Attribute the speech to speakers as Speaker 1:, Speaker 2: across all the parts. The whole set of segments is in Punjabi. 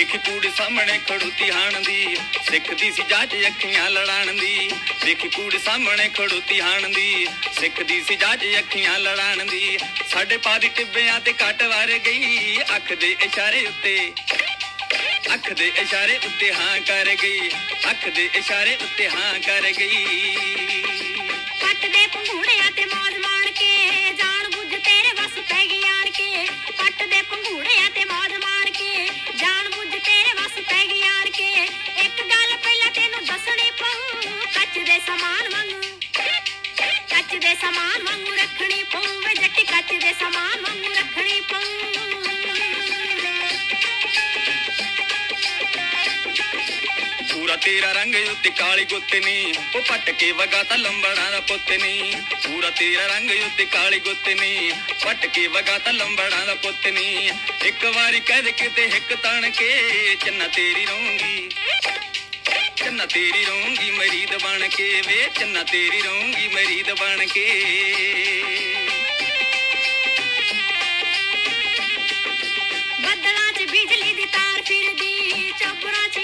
Speaker 1: ਵੇਖੀ ਕੂੜ ਸਾਹਮਣੇ ਖੜੂਤੀ ਹਾਣ ਦੀ। ਸਿੱਖਦੀ ਸੀ ਜਾਂਚ ਅੱਖੀਆਂ ਲੜਾਣ ਦੀ। ਵੇਖੀ ਕੂੜ ਸਾਹਮਣੇ ਖੜੂਤੀ ਹਾਣ ਦੀ। ਸਿੱਖਦੀ ਸੀ ਜਾਂਚ ਅੱਖੀਆਂ ਲੜਾਣ ਦੀ। ਸਾਡੇ ਪਾਦੀ ਟਿੱਬਿਆਂ ਤੇ ਕੱਟ ਵਾਰ ਗਈ। ਅੱਖ ਦੇ ਇਸ਼ਾਰੇ ਉੱਤੇ। ਅੱਖ ਦੇ ਇਸ਼ਾਰੇ ਉੱਤੇ ਹਾਂ ਕਰ ਗਈ। ਅੱਖ ਦੇ ਇਸ਼ਾਰੇ ਉੱਤੇ ਹਾਂ ਕਰ ਗਈ।
Speaker 2: ਪੱਟ ਦੇ ਪੰਘੂੜਿਆਂ ਤੇ ਮੌਜ ਮਾਣ ਕੇ। ਸਮਾਨ ਵਾਂਗੂ। ਕੱਚ ਦੇ ਸਮਾਨ ਵਾਂਗੂ ਰੱਖਣੀ ਪਊ ਵੇ ਜੱਟੀ ਕੱਚ ਦੇ ਸਮਾਨ ਵਾਂਗੂ ਰੱਖਣੀ ਪਊ।
Speaker 1: ਪੂਰਾ ਤੇਰਾ ਰੰਗ ਉੱਤੇ ਕਾਲੀ ਗੁੱਤਨੀ ਉਹ ਪੱਟ ਕੇ ਵਗਾ ਤਾਂ ਲੰਬੜਾਂ ਦਾ ਪੁੱਤ ਨੀ। ਪੂਰਾ ਤੇਰਾ ਰੰਗ ਉੱਤੇ ਕਾਲੀ ਗੁੱਤਨੀ ਪੱਟ ਕੇ ਵਗਾ ਤਾਂ ਲੰਬੜਾਂ ਦਾ ਪੁੱਤ ਨੀ। ਇੱਕ ਵਾਰੀ ਕਹਿ ਦੇ ਕਿਤੇ ਹਿੱਕ ਤਣ ਕੇ, ਚੰਨਾ ਤੇਰੀ ਰਹੂੰਗੀ ਚੰਨਾ ਤੇਰੀ ਰਹੂੰਗੀ ਮਰੀਦ ਬਣ ਕੇ ਵੇ ਚੰਨਾ ਤੇਰੀ ਰਹੂੰਗੀ ਮਰੀਦ ਬਣ ਕੇ।
Speaker 2: ਬੱਦਲਾਂ 'ਚ ਬਿਜਲੀ ਦੀ ਤਾਰ ਫਿਰਦੀ ਚੋਬਰਾਂ 'ਚ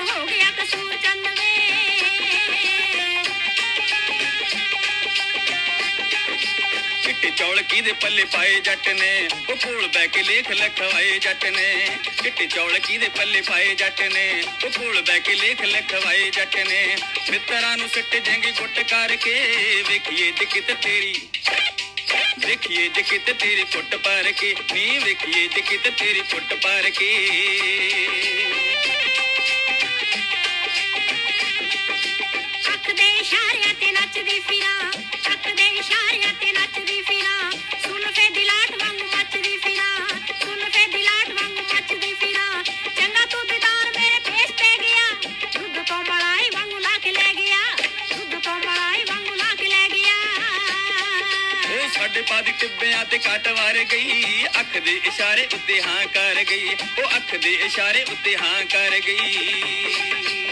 Speaker 2: ਹੋ ਗਿਆ
Speaker 1: ਚਿੱਟੇ ਚੌਲ ਕਿਹਦੇ ਪੱਲੇ ਪਾਏ ਜੱਟ ਨੇ? ਉਹ ਕੋਲ ਬੈ ਕੇ ਲੇਖ ਲਿਖਵਾਏ ਜੱਟ ਨੇ। ਚਿੱਟੇ ਚੌਲ ਕਿਹਦੇ ਪੱਲੇ ਪਾਏ ਜੱਟ ਨੇ? ਉਹ ਕੋਲ ਬੈ ਕੇ ਲੇਖ ਲਿਖਵਾਏ ਜੱਟ ਨੇ। ਮਿੱਤਰਾਂ ਨੂੰ ਸਿੱਟ ਜੰਗੀ ਗੁੱਟ ਕਰਕੇ ਵੇਖੀਏ ਜੇ ਕਿਤੇ ਤੇਰੀ। ਵੇਖੀਏ ਜੇ ਕਿਤੇ ਤੇਰੀ ਫੁੱਟ ਪਾਰ ਕੇ। ਨੀ ਵੇਖੀਏ ਜੇ ਕਿਤੇ ਤੇਰੀ ਫੁੱਟ ਪਾਰ ਕੇ।
Speaker 2: ਅੱਖ ਦੇ ਇਸ਼ਾਰਿਆਂ ਤੇ ਨੱਚਦੀ ਫਿਰਾਂ। ਅੱਖ ਦੇ ਇਸ਼ਾਰਿਆਂ ਤੇ ਨੱਚਦੀ
Speaker 1: ਸਾਡੇ ਪਾਦੀ ਟਿੱਬਿਆਂ ਤੇ ਕੱਟ ਵਾਰ ਗਈ। ਅੱਖ ਦੇ ਇਸ਼ਾਰੇ ਉੱਤੇ ਹਾਂ ਕਰ ਗਈ। ਉਹ ਅੱਖ ਦੇ ਇਸ਼ਾਰੇ ਉੱਤੇ ਹਾਂ ਕਰ ਗਈ।